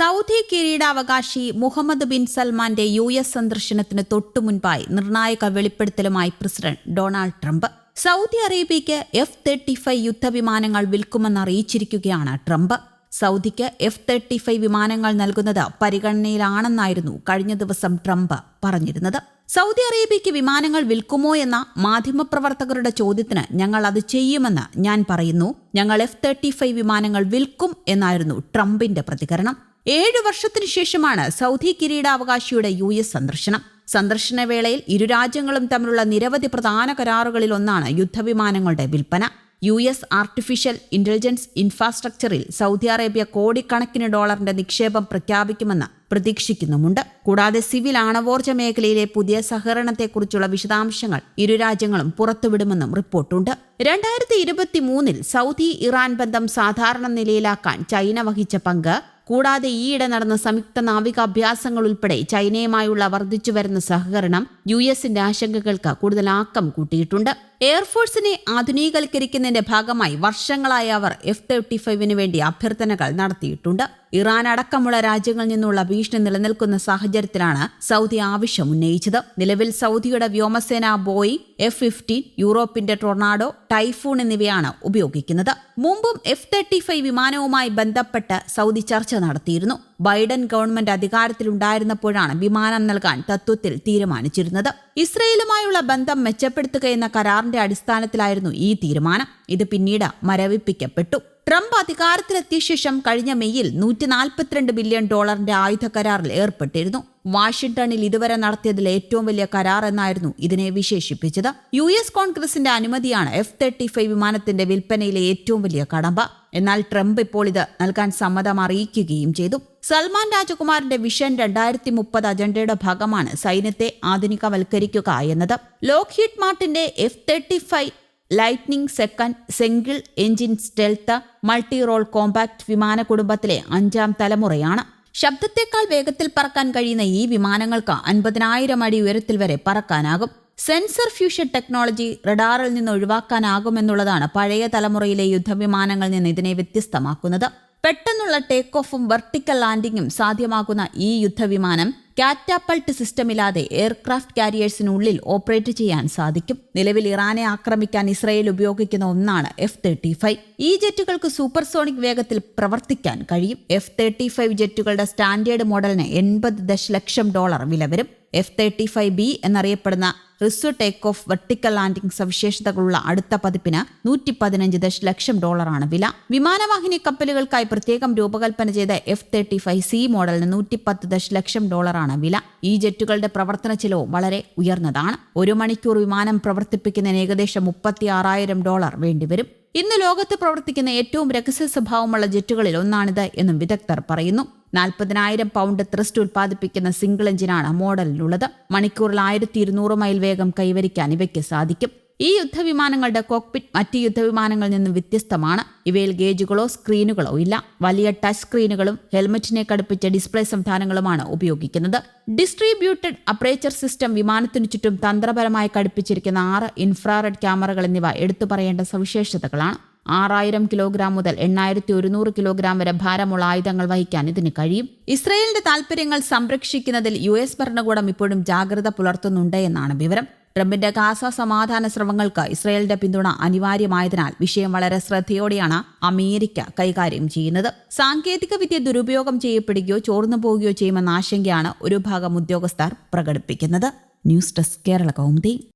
Saudi കിരീടാവകാശി Muhammad bin സൽമാന്റെ U S സന്ദർശനത്തിന് തൊട്ടുമുൻപായി നിർണായക വെളിപ്പെടുത്തലുമായി പ്രസിഡന്റ് ഡൊണാൾഡ് ട്രംപ്. സൗദി അറേബ്യയ്ക്ക് എഫ് തേർട്ടി ഫൈവ് യുദ്ധവിമാനങ്ങൾ വിൽക്കുമെന്ന് അറിയിച്ചിരിക്കുകയാണ് ട്രംപ്. സൗദിക്ക് എഫ് തേർട്ടി ഫൈവ് വിമാനങ്ങൾ നൽകുന്നത് പരിഗണനയിലാണെന്നായിരുന്നു കഴിഞ്ഞ ദിവസം ട്രംപ് പറഞ്ഞിരുന്നത്. സൗദി അറേബ്യയ്ക്ക് വിമാനങ്ങൾ വിൽക്കുമോ എന്ന മാധ്യമപ്രവർത്തകരുടെ ചോദ്യത്തിന് ഞങ്ങൾ അത് ചെയ്യുമെന്ന് ഞാൻ പറയുന്നു. ഞങ്ങൾ എഫ് തേർട്ടി ഫൈവ് വിമാനങ്ങൾ വിൽക്കും എന്നായിരുന്നു ട്രംപിന്റെ പ്രതികരണം. ഏഴു വർഷത്തിനു ശേഷമാണ് സൗദി കിരീടാവകാശിയുടെ യു എസ് സന്ദർശനം. സന്ദർശനവേളയിൽ ഇരു രാജ്യങ്ങളും തമ്മിലുള്ള നിരവധി പ്രധാന കരാറുകളിൽ ഒന്നാണ് യുദ്ധവിമാനങ്ങളുടെ വിൽപ്പന. യു എസ് ആർട്ടിഫിഷ്യൽ ഇന്റലിജൻസ് ഇൻഫ്രാസ്ട്രക്ചറിൽ സൗദി അറേബ്യ കോടിക്കണക്കിന് ഡോളറിന്റെ നിക്ഷേപം പ്രഖ്യാപിക്കുമെന്ന് പ്രതീക്ഷിക്കുന്നുമുണ്ട്. കൂടാതെ സിവിൽ ആണവോർജ മേഖലയിലെ പുതിയ സഹകരണത്തെക്കുറിച്ചുള്ള വിശദാംശങ്ങൾ ഇരു രാജ്യങ്ങളും പുറത്തുവിടുമെന്നും റിപ്പോർട്ടുണ്ട്. രണ്ടായിരത്തി ഇരുപത്തി മൂന്നിൽ സൗദി ഇറാൻ ബന്ധം സാധാരണ നിലയിലാക്കാൻ ചൈന വഹിച്ച പങ്ക് കൂടാതെ ഈയിടെ നടന്ന സംയുക്ത നാവികാഭ്യാസങ്ങൾ ഉൾപ്പെടെ ചൈനയുമായുള്ള വർദ്ധിച്ചുവരുന്ന സഹകരണം യു എസിന്റെ ആശങ്കകൾക്ക് കൂടുതൽ ആക്കം കൂട്ടിയിട്ടുണ്ട്. എയർഫോഴ്സിനെ ആധുനികവൽക്കരിക്കുന്നതിന്റെ ഭാഗമായി വർഷങ്ങളായി അവർ എഫ് തേർട്ടി ഫൈവിന് വേണ്ടി അഭ്യർത്ഥനകൾ നടത്തിയിട്ടുണ്ട്. ഇറാൻ അടക്കമുള്ള രാജ്യങ്ങളിൽ നിന്നുള്ള ഭീഷണി നിലനിൽക്കുന്ന സാഹചര്യത്തിലാണ് സൗദി ആവശ്യം ഉന്നയിച്ചത്. നിലവിൽ സൗദിയുടെ വ്യോമസേന ബോയി എഫ് ഫിഫ്റ്റീൻ യൂറോപ്പിന്റെ ടൊർണാഡോ ടൈഫൂൺ എന്നിവയാണ് ഉപയോഗിക്കുന്നത്. മുമ്പും എഫ് തേർട്ടി ഫൈവ് വിമാനവുമായി ബന്ധപ്പെട്ട് സൗദി ചർച്ച നടത്തിയിരുന്നു. ബൈഡൻ ഗവൺമെന്റ് അധികാരത്തിലുണ്ടായിരുന്നപ്പോഴാണ് വിമാനം നൽകാൻ തത്വത്തിൽ തീരുമാനിച്ചിരുന്നത്. ഇസ്രയേലുമായുള്ള ബന്ധം മെച്ചപ്പെടുത്തുക എന്ന കരാറിന്റെ അടിസ്ഥാനത്തിലായിരുന്നു ഈ തീരുമാനം. ഇത് പിന്നീട് മരവിപ്പിക്കപ്പെട്ടു. ട്രംപ് അധികാരത്തിലെത്തിയ ശേഷം കഴിഞ്ഞ മെയ്യിൽ നൂറ്റി നാൽപ്പത്തിരണ്ട് ബില്യൺ ഡോളറിന്റെ ആയുധ കരാറിൽ ഏർപ്പെട്ടിരുന്നു. വാഷിംഗ്ടണിൽ ഇതുവരെ നടത്തിയതിൽ ഏറ്റവും വലിയ കരാർ എന്നായിരുന്നു ഇതിനെ വിശേഷിപ്പിച്ചത്. യു എസ് കോൺഗ്രസിന്റെ അനുമതിയാണ് എഫ് തേർട്ടി ഫൈവ് വിമാനത്തിന്റെ വിൽപ്പനയിലെ ഏറ്റവും വലിയ കടമ്പ. എന്നാൽ ട്രംപ് ഇപ്പോൾ ഇത് നൽകാൻ സമ്മതം അറിയിക്കുകയും ചെയ്തു. സൽമാൻ രാജകുമാറിന്റെ വിഷൻ രണ്ടായിരത്തി മുപ്പത് അജണ്ടയുടെ ഭാഗമാണ് സൈന്യത്തെ ആധുനികവൽക്കരിക്കുക എന്നത്. Lockheed മാർട്ടിന്റെ F thirty five Lightning second single engine stealth multi role compact വിമാന കുടുംബത്തിലെ അഞ്ചാം തലമുറയാണ്. ശബ്ദത്തെക്കാൾ വേഗത്തിൽ പറക്കാൻ കഴിയുന്ന ഈ വിമാനങ്ങൾക്ക് അൻപതിനായിരം അടി ഉയരത്തിൽ വരെ പറക്കാനാകും. സെൻസർ ഫ്യൂഷൻ ടെക്നോളജി റഡാറിൽ നിന്ന് ഒഴിവാക്കാനാകുമെന്നുള്ളതാണ് പഴയ തലമുറയിലെ യുദ്ധവിമാനങ്ങളിൽ നിന്ന് ഇതിനെ വ്യത്യസ്തമാക്കുന്നത്. പെട്ടെന്നുള്ള ടേക്ക് ഓഫും വെർട്ടിക്കൽ ലാൻഡിങ്ങും സാധ്യമാകുന്ന ഈ യുദ്ധവിമാനം കാറ്റാപ്പൾട്ട് സിസ്റ്റമില്ലാതെ എയർക്രാഫ്റ്റ് കാരിയേഴ്സിനുള്ളിൽ ഓപ്പറേറ്റ് ചെയ്യാൻ സാധിക്കും. നിലവിൽ ഇറാനെ ആക്രമിക്കാൻ ഇസ്രയേൽ ഉപയോഗിക്കുന്ന ഒന്നാണ് എഫ് തേർട്ടി ഫൈവ് ഈ ജെറ്റുകൾക്ക് സൂപ്പർസോണിക് വേഗത്തിൽ പ്രവർത്തിക്കാൻ കഴിയും. എഫ് തേർട്ടി ഫൈവ് ജെറ്റുകളുടെ സ്റ്റാൻഡേർഡ് മോഡലിന് എൺപത് ദശലക്ഷം ഡോളർ വില വരും എഫ് തേർട്ടി ഫൈവ് ബി എന്നറിയപ്പെടുന്ന റിസ്വ് ടേക്ക് ഓഫ് വെർട്ടിക്കൽ ലാൻഡിംഗ് സവിശേഷതകളുള്ള അടുത്ത പതിപ്പിന് നൂറ്റി പതിനഞ്ച് ദശലക്ഷം ഡോളറാണ് വില. വിമാനവാഹിനി കപ്പലുകൾക്കായി പ്രത്യേകം രൂപകൽപ്പന ചെയ്ത എഫ് തേർട്ടി ഫൈവ് സി മോഡലിന് നൂറ്റിപ്പത്ത് ദശലക്ഷം ഡോളറാണ് വില. ഈ ജെറ്റുകളുടെ പ്രവർത്തന ചിലവ് വളരെ ഉയർന്നതാണ്. ഒരു മണിക്കൂർ വിമാനം പ്രവർത്തിപ്പിക്കുന്നതിന് ഏകദേശം മുപ്പത്തി ആറായിരം ഡോളർ വേണ്ടിവരും. ഇന്ന് ലോകത്ത് പ്രവർത്തിക്കുന്ന ഏറ്റവും രഹസ്യ സ്വഭാവമുള്ള ജെറ്റുകളിൽ ഒന്നാണിത് എന്നും വിദഗ്ധർ പറയുന്നു. നാൽപ്പതിനായിരം പൗണ്ട് ത്രസ്റ്റ് ഉൽപ്പാദിപ്പിക്കുന്ന സിംഗിൾ എഞ്ചിനാണ് മോഡലിനുള്ളത്. മണിക്കൂറിൽ ആയിരത്തി ഇരുന്നൂറ് മൈൽ വേഗം കൈവരിക്കാൻ ഇവയ്ക്ക് സാധിക്കും. ഈ യുദ്ധവിമാനങ്ങളുടെ കോക്പിറ്റ് മറ്റ് യുദ്ധവിമാനങ്ങളിൽ നിന്നും വ്യത്യസ്തമാണ്. ഇവയിൽ ഗേജുകളോ സ്ക്രീനുകളോ ഇല്ല. വലിയ ടച്ച് സ്ക്രീനുകളും ഹെൽമറ്റിനെ കടുപ്പിച്ച ഡിസ്പ്ലേ സംവിധാനങ്ങളുമാണ് ഉപയോഗിക്കുന്നത്. ഡിസ്ട്രിബ്യൂട്ടഡ് അപ്രേച്ചർ സിസ്റ്റം വിമാനത്തിനു ചുറ്റും തന്ത്രപരമായി ഘടിപ്പിച്ചിരിക്കുന്ന ആറ് ഇൻഫ്രാറെഡ് ക്യാമറകൾ എന്നിവ എടുത്തു പറയേണ്ട സവിശേഷതകളാണ്. ആറായിരം കിലോഗ്രാം മുതൽ എണ്ണായിരത്തി ഒരുന്നൂറ് കിലോഗ്രാം വരെ ഭാരമുള്ള ആയുധങ്ങൾ വഹിക്കാൻ ഇതിന് കഴിയും. ഇസ്രയേലിന്റെ താൽപര്യങ്ങൾ സംരക്ഷിക്കുന്നതിൽ യു എസ് ഭരണകൂടം ഇപ്പോഴും ജാഗ്രത പുലർത്തുന്നുണ്ട് എന്നാണ് വിവരം. ട്രംപിന്റെ ഗാസ സമാധാന ശ്രമങ്ങൾക്ക് ഇസ്രയേലിന്റെ പിന്തുണ അനിവാര്യമായതിനാൽ വിഷയം വളരെ ശ്രദ്ധയോടെയാണ് അമേരിക്ക കൈകാര്യം ചെയ്യുന്നത്. സാങ്കേതിക വിദ്യ ദുരുപയോഗം ചെയ്യപ്പെടുകയോ ചോർന്നു പോവുകയോ ചെയ്യുമെന്ന ആശങ്കയാണ് ഒരു ഭാഗം ഉദ്യോഗസ്ഥർ പ്രകടിപ്പിക്കുന്നത്. News desk Kerala Kaumudi.